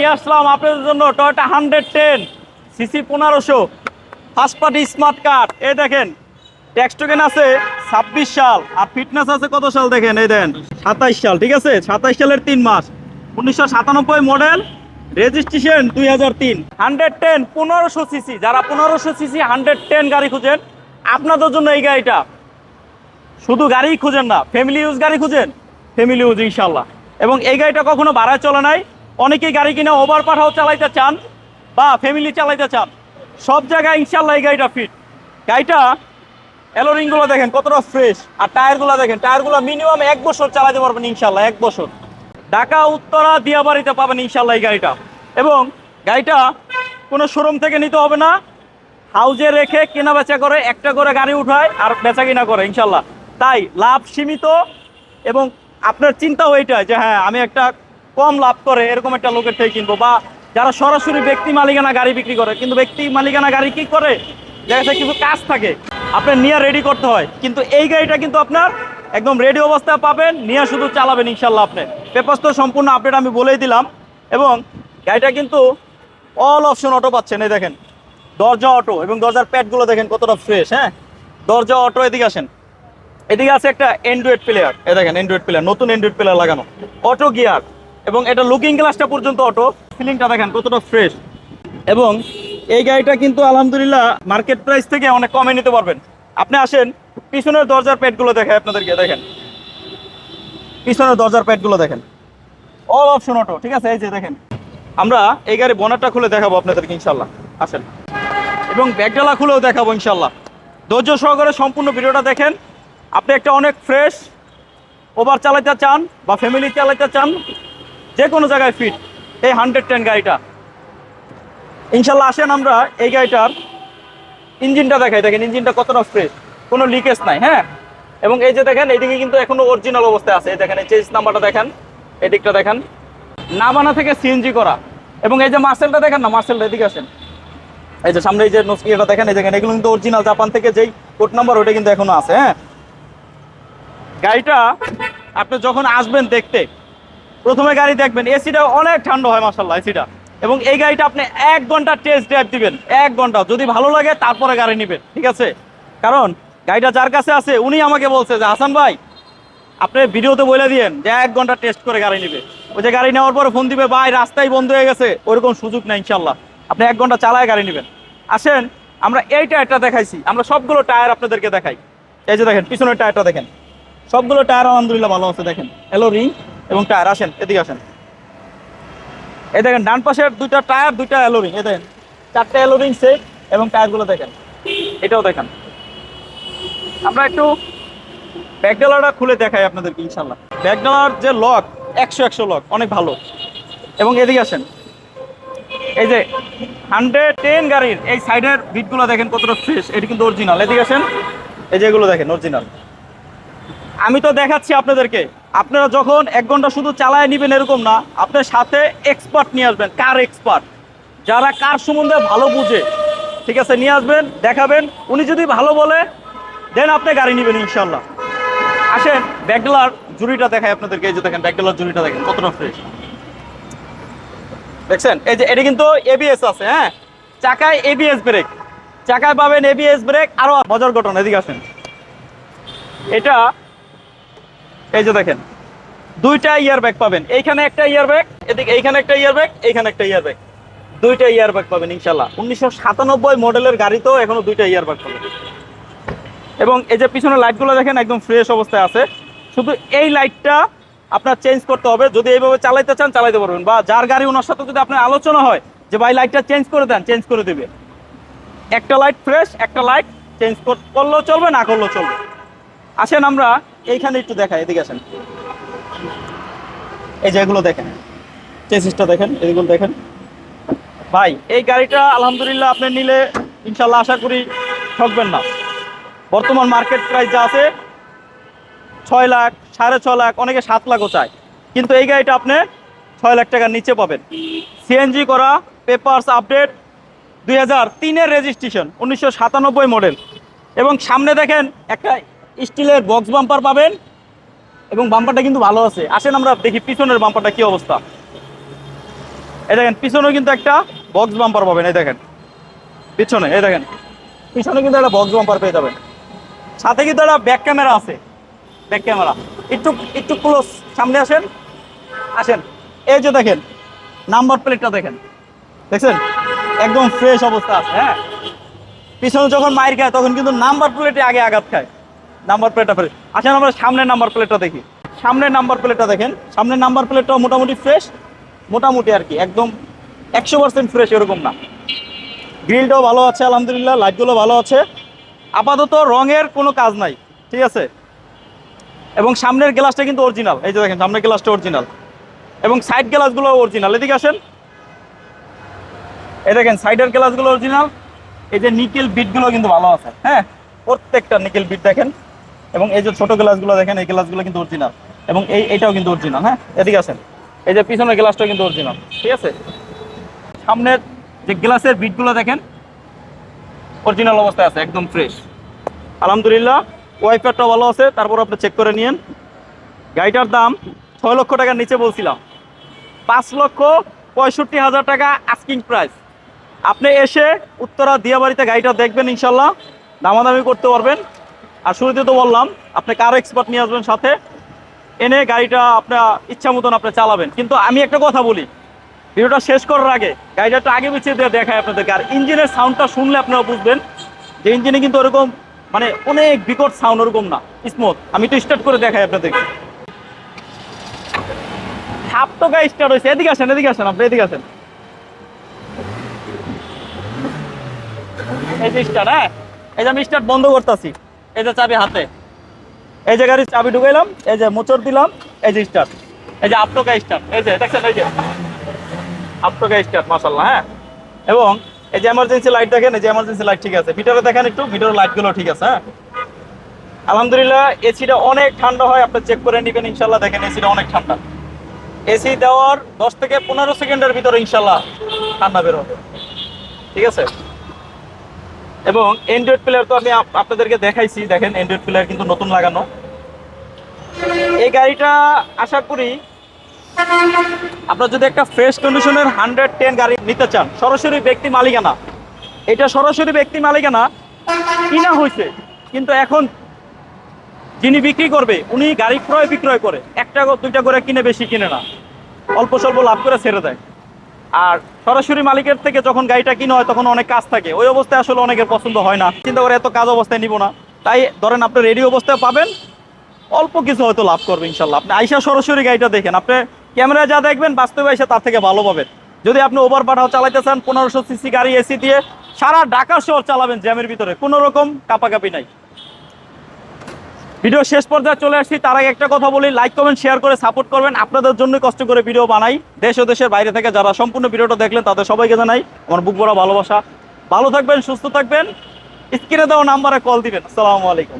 নিয়ে আসলাম আপনাদের জন্য টয়োটা হান্ড্রেড টেন সিসি পনেরোশো ফার্স্ট পার্টি স্মার্ট কার্ড এই দেখেন ট্যাক্স টোকেন আছে ছাব্বিশ সাল, আর ফিটনেস আছে কত সাল দেখেন, এই দেন, সাতাইশ সাল, ঠিক আছে? সাতাইশ সালের তিন মাস, উনিশশো সাতানব্বই মডেল রেজিস্ট্রেশন দুই হাজার তিন। হান্ড্রেড টেন পনেরোশো সিসি যারা পনেরোশো সিসি হান্ড্রেড টেন গাড়ি খুঁজেন, আপনাদের জন্য এই গাড়িটা। শুধু গাড়ি খুঁজেন না ফ্যামিলি ইউজ গাড়ি খুঁজেন ফ্যামিলি ইউজ ইনশাল্লাহ এবং এই গাড়িটা কখনো ভাড়ায় চলে নাই অনেকেই গাড়ি কিনে ওভার পাঠাও চালাইতে চান বা ফ্যামিলি চালাইতে চান, সব জায়গায় ইনশাল্লাহ এই গাড়িটা ফিট গাড়িটা এলোরিংগুলো দেখেন কতটা ফ্রেশ আর টায়ারগুলো দেখেন টায়ারগুলো মিনিমাম এক বছর চালাতে পারবেন ইনশাল্লাহ এক বছর। ঢাকা, উত্তরা, দিয়াবাড়িতে পাবেন ইনশাল্লাহ এই গাড়িটা। এবং গাড়িটা কোনো শোরুম থেকে নিতে হবে না হাউজে রেখে কেনা বেচা করে, একটা করে গাড়ি উঠায় আর বেচা কিনা করে ইনশাল্লাহ তাই লাভ সীমিত এবং আপনার চিন্তা ওইটাই যে হ্যাঁ আমি একটা কম লাভ করে, এরকম একটা লোকের থেকে কিনবো। বা যারা সরাসরি ব্যক্তি মালিকানা গাড়ি বিক্রি করে, কিন্তু ব্যক্তি মালিকানা গাড়ি কি করে? দেখা কিছু কাজ থাকে, আপনার নিয়ে রেডি করতে হয়। কিন্তু এই গাড়িটা কিন্তু আপনার একদম রেডি অবস্থায় পাবেন, নিয়ে শুধু চালাবেন ইনশাল্লাহ আপনি। পেপার্স তো সম্পূর্ণ আপডেট আমি বলেই দিলাম। এবং গাড়িটা কিন্তু অল অপশন অটো পাচ্ছেন, এই দেখেন। দরজা অটো এবং দরজার প্যাডগুলো দেখেন কতটা ফ্রেশ হ্যাঁ? দরজা অটো এদিকে আসেন। এদিকে আছে একটা অ্যান্ড্রয়েড প্লেয়ার এ দেখেন অ্যান্ড্রয়েড প্লেয়ার নতুন অ্যান্ড্রয়েড প্লেয়ার লাগানো। অটো গিয়ার এবং এটা লুকিং গ্লাসটা পর্যন্ত অটো ফিলিংটা দেখেন কতটা ফ্রেশ এবং এই গাড়িটা কিন্তু আলহামদুলিল্লাহ মার্কেট প্রাইস থেকে অনেক কমে নিতে পারবেন। আপনি আসেন, পিছনের দরজার প্যাডগুলো দেখায় আপনাদেরকে, দেখেন। পিছনের দরজার প্যাডগুলো দেখেন। অল অপশন অটো ঠিক আছে? এই যে দেখেন। আমরা এই গাড়ি বনারটা খুলে দেখাবো আপনাদেরকে ইনশাল্লাহ আসেন। এবং ব্যাগডালা খুলেও দেখাবো ইনশাল্লাহ ধৈর্য সহকারে সম্পূর্ণ ভিডিওটা দেখেন। আপনি একটা অনেক ফ্রেশ ওভার চালাতে চান বা ফ্যামিলি চালাতে চান যে কোনো জায়গায় ফিট এই হান্ড্রেড টেন গাড়িটা। ইনশাল্লাহ আসেন আমরা এই গাড়িটার ইঞ্জিনটা দেখাই। দেখেন ইঞ্জিনটা কতটা ফ্রেশ কোনো লিকেজ নাই হ্যাঁ? এবং এই যে দেখেন এইদিকে কিন্তু এখনও অরিজিনাল অবস্থায় আছে। এই দেখেন, এই চেঞ্জ নাম্বারটা দেখেন, এদিকটা দেখেন। নাবানা থেকে সিএনজি করা। এবং এই যে মার্সেলটা দেখেন না, মার্সেলটা এদিকে আসেন। এই যে সামনে এই যে নস্কিয়াটা দেখেন, এই দেখেন, এগুলো কিন্তু অরিজিনাল জাপান থেকে যেই কোড নাম্বার ওটা কিন্তু এখনও আছে হ্যাঁ? গাড়িটা আপনি যখন আসবেন দেখতে প্রথমে গাড়ি দেখবেন এসিটা অনেক ঠান্ডা হয় মাসাল্লাহ এসিটা। এবং এই গাড়িটা আপনি এক ঘণ্টা টেস্ট ড্রাইভ দিবেন, এক ঘণ্টা। যদি ভালো লাগে, তারপরে গাড়ি নেবেন, ঠিক আছে? কারণ গাড়িটা যার কাছে আছে, উনি আমাকে বলছে যে, হাসান ভাই, আপনি ভিডিওতে বলে দিয়েন যে, এক ঘণ্টা টেস্ট করে গাড়ি নেবে। ওই যে গাড়ি নেওয়ার পরে ফোন দিবে, ভাই রাস্তায় বন্ধ হয়ে গেছে। ওইরকম সুযোগ নেই ইনশাল্লাহ আপনি এক ঘণ্টা চালায় গাড়ি নেবেন। আসেন, আমরা এই টায়ারটা দেখাইছি। আমরা সবগুলো টায়ার আপনাদেরকে দেখাই। এই যে দেখেন, পিছনের টায়ারটা দেখেন। সবগুলো টায়ার আলহামদুলিল্লাহ ভালো আছে, দেখেন। Hello, ring? এবং টায়ার, আসেন, এদিকে আসেন। এই দেখেন, ডান পাশের দুইটা টায়ার, দুইটা অ্যালোরিং এই দেখেন। চারটে অ্যালোরিং সেট এবং টায়ারগুলো দেখেন। এটাও দেখেন। আমরা একটু ব্যাকডালারটা খুলে দেখাই আপনাদেরকে ইনশাল্লাহ ব্যাকডালার যে লক, একশো একশো লক, অনেক ভালো। এবং এদিকে আসেন। এই যে হান্ড্রেড টেন গাড়ির, এই সাইডের বিটগুলো দেখেন কতটা ফ্রেশ এটি কিন্তু অরিজিনাল এদিকে আসেন। এই যে এগুলো দেখেন অরিজিনাল আমি তো দেখাচ্ছি আপনাদেরকে। আপনারা যখন এক ঘণ্টা শুধু চালায় নেবেন এরকম না, আপনার সাথে এক্সপার্ট নিয়ে আসবেন, কার এক্সপার্ট যারা কার সম্বন্ধে ভালো বুঝে। ঠিক আছে, নিয়ে আসবেন, দেখাবেন। উনি যদি ভালো বলে, দেন আপনি গাড়ি নেবেন ইনশাল্লাহ আসেন ব্যাকডেলার জুড়িটা দেখায় আপনাদেরকে। এই যে দেখেন ব্যাকডেলার জুড়িটা দেখেন, কতটা ফ্রেশ দেখছেন? এই যে, এটা কিন্তু এবিএস আছে হ্যাঁ? চাকায় এবিএস ব্রেক চাকায় পাবেন এবিএস ব্রেক আরও মজার ঘটনা, এদিকে আসেন। এটা এই যে দেখেন, দুইটা ইয়ার ব্যাগ পাবেন। এইখানে একটা ইয়ার ব্যাগ এদিকে এইখানে একটা ইয়ার ব্যাগ এইখানে একটা ইয়ার ব্যাগ দুইটা ইয়ার ব্যাগ পাবেন ইনশাল্লাহ উনিশশো সাতানব্বই মডেলের গাড়িতেও এখনও দুইটা ইয়ার ব্যাগ পাবেন। এবং এই যে পিছনের লাইটগুলো দেখেন, একদম ফ্রেশ অবস্থায় আছে। শুধু এই লাইটটা আপনার চেঞ্জ করতে হবে। যদি এইভাবে চালাইতে চান, চালাইতে পারবেন। বা যার গাড়ি ওনার সাথে যদি আপনার আলোচনা হয়, যে ভাই লাইটটা চেঞ্জ করে দেন চেঞ্জ করে দেবে। একটা লাইট ফ্রেশ একটা লাইট চেঞ্জ করলেও চলবে, না করলেও চলবে। আসেন আমরা এইখানে একটু দেখাই, এদিকে আসেন। এই যে এগুলো দেখেন, চেসিসটা দেখেন এগুলো দেখেন। ভাই, এই গাড়িটা আলহামদুলিল্লাহ আপনি নিলে ইনশাল্লাহ আশা করি ঠকবেন না। বর্তমান মার্কেট প্রাইস যা আছে, ছয় লাখ, সাড়ে ছ লাখ, অনেকে সাত লাখও চায়। কিন্তু এই গাড়িটা আপনি ছয় লাখ টাকার নিচে পাবেন। সিএনজি করা, পেপারস আপডেট, দুই হাজার তিনের রেজিস্ট্রেশন, উনিশশো সাতানব্বই মডেল। এবং সামনে দেখেন, একটা স্টিলের বক্স বাম্পার পাবেন এবং বাম্পারটা কিন্তু ভালো আছে। আসেন আমরা দেখি পিছনের বাম্পারটা কি অবস্থা। এই দেখেন, পিছনেও কিন্তু একটা বক্স বাম্পার পাবেন, এই দেখেন। পিছনে, এই দেখেন। পিছনে কিন্তু একটা বক্স বাম্পার পেয়ে যাবেন। সাথে কিন্তু একটা ব্যাক ক্যামেরা আছে। ব্যাক ক্যামেরা একটু একটু ক্লোজ সামনে আসেন। আসেন। এই যে দেখেন নাম্বার প্লেটটা দেখেন। দেখছেন? একদম ফ্রেশ অবস্থা আছে হ্যাঁ? পিছনে যখন মাইর খায়, তখন কিন্তু নাম্বার প্লেটে আগে আঘাত খায়। নাম্বার প্লেটটা ফ্রেশ আসেন আমরা সামনের নাম্বার প্লেটটা দেখি। সামনের নাম্বার প্লেটটা দেখেন। সামনের নাম্বার প্লেটটাও মোটামুটি ফ্রেশ মোটামুটি আর কি, একদম একশো পার্সেন্ট ফ্রেশ এরকম না। গ্রিলটাও ভালো আছে, আলহামদুলিল্লাহ লাইটগুলো ভালো আছে। আপাতত রঙের কোনো কাজ নাই, ঠিক আছে? এবং সামনের গ্লাসটা কিন্তু অরিজিনাল এই যে দেখেন, সামনের গ্লাসটা অরিজিনাল এবং সাইড গ্লাসগুলো অরিজিনাল এদিকে আসেন। এই দেখেন সাইডের গ্লাসগুলো অরিজিনাল এই যে নিকেল বিটগুলো কিন্তু ভালো আছে হ্যাঁ? প্রত্যেকটা নিকেল বিট দেখেন। এবং এই যে ছোট গ্লাসগুলো দেখেন, এই গ্লাসগুলো কিন্তু অরিজিনাল এবং এই এটাও কিন্তু অরিজিনাল হ্যাঁ? এদিকে আসেন। এই যে পিছনের গ্লাসটাও কিন্তু অরিজিনাল ঠিক আছে? সামনের যে গ্লাসের বিটগুলো দেখেন অরিজিনাল অবস্থায় আছে, একদম ফ্রেশ আলহামদুলিল্লাহ ওয়াইফারটাও ভালো আছে, তারপর আপনি চেক করে নিয়েন। গাড়িটার দাম ছয় লক্ষ টাকার নিচে বলছিলাম। পাঁচ লক্ষ পঁয়ষট্টি হাজার টাকা আস্কিং প্রাইস আপনি এসে উত্তরা দিয়াবাড়িতে গাড়িটা দেখবেন, ইনশাল্লাহ। দামাদামি করতে পারবেন। আর শুরুতে তো বললাম, আপনি কার এক্সপার্ট নিয়ে আসবেন সাথে। এনে গাড়িটা আপনার ইচ্ছা মতন আপনি চালাবেন। কিন্তু আমি একটা কথা বলি, ভিডিওটা শেষ করার আগে গাড়িটা একটু আগে পিছিয়ে দিয়ে দেখায় আপনাদেরকে। আর ইঞ্জিনের সাউন্ডটা শুনলে আপনারা বুঝবেন যে ইঞ্জিনে কিন্তু ওরকম মানে অনেক বিকট সাউন্ড ওরকম না স্মুথ আমি তো স্টার্ট করে দেখাই আপনাদেরকে। হাফ টাকা স্টার্ট হয়েছে। এদিকে আসেন এদিকে আসেন আপনি, এদিকে আসেন। এই যে স্টার্ট হ্যাঁ? এই যে আমি স্টার্ট বন্ধ করতেছি। এই যে চাবি হাতে। এই যে গাড়ির চাবি ঢুকাইলাম, এই যে মোচড় দিলাম, এই যে স্টার্ট এই যে আপটোকা স্টার্ট এই যে, দেখছেন, এই যে। আপটোকা স্টার্ট মাসাল্লাহ হ্যাঁ? এবং এই যে এমার্জেন্সি লাইট দেখেন, এই যে এমার্জেন্সি লাইট ঠিক আছে। মিটারে দেখেন একটু মিটারের লাইটগুলো ঠিক আছে হ্যাঁ? আলহামদুলিল্লাহ, এসিটা অনেক ঠান্ডা হয়, আপনি চেক করে নেবেন ইনশাল্লাহ দেখেন, এসিটা অনেক ঠান্ডা। এসি দেওয়ার দশ থেকে পনেরো সেকেন্ডের ভিতরে ইনশাল্লাহ ঠান্ডা বের ঠিক আছে? এবং অ্যান্ড্রয়েড প্লেয়ার তো আমি আপনাদেরকে দেখাইছি, দেখেন অ্যান্ড্রয়েড প্লেয়ার কিন্তু নতুন লাগানো। এই গাড়িটা আশা করি আপনার যদি একটা ফ্রেশ কন্ডিশনের হান্ড্রেড টেন গাড়ি নিতে চান, সরাসরি ব্যক্তি মালিকানা। এটা সরাসরি ব্যক্তি মালিকানা, কিনা হয়েছে কিন্তু এখন যিনি বিক্রি করবে, উনি গাড়ি ক্রয় বিক্রয় করে, একটা দুইটা করে কিনে বেশি কিনে না। অল্প স্বল্প লাভ করে ছেড়ে দেয়। আর সরাসরি মালিকের থেকে যখন গাড়িটা কিনা হয়, তখন অনেক কাজ থাকে। ওই অবস্থায় আসলে অনেকের পছন্দ হয় না। চিন্তা করে এত কাজ অবস্থায় নিব না। তাই ধরেন আপনি রেডি অবস্থায় পাবেন, অল্প কিছু হয়তো লাভ করবে ইনশাল্লাহ। আপনি আইসা সরাসরি গাড়িটা দেখেন। আপনি ক্যামেরায় যা দেখবেন, বাস্তবে আইসা তার থেকে ভালো পাবেন। যদি আপনি ওভার পাঠাও চালাইতে চান, পনেরোশো সিসি গাড়ি এসি দিয়ে সারা ঢাকা শহর চালাবেন জ্যামের ভিতরে। কোনো রকম কাপাকাপি নাই। ভিডিও শেষ পর্যায়ে চলে আসছি। তার আগে একটা কথা বলি লাইক কমেন্ট শেয়ার করে সাপোর্ট করবেন। আপনাদের জন্য কষ্ট করে ভিডিও বানাই। দেশ ও দেশের বাইরে থেকে যারা সম্পূর্ণ ভিডিওটা দেখলেন, তাদের সবাইকে জানাই আমার বুক বড় ভালোবাসা। ভালো থাকবেন, সুস্থ থাকবেন। স্ক্রিনে দেওয়া নাম্বারে কল দিবেন। আসসালামু আলাইকুম।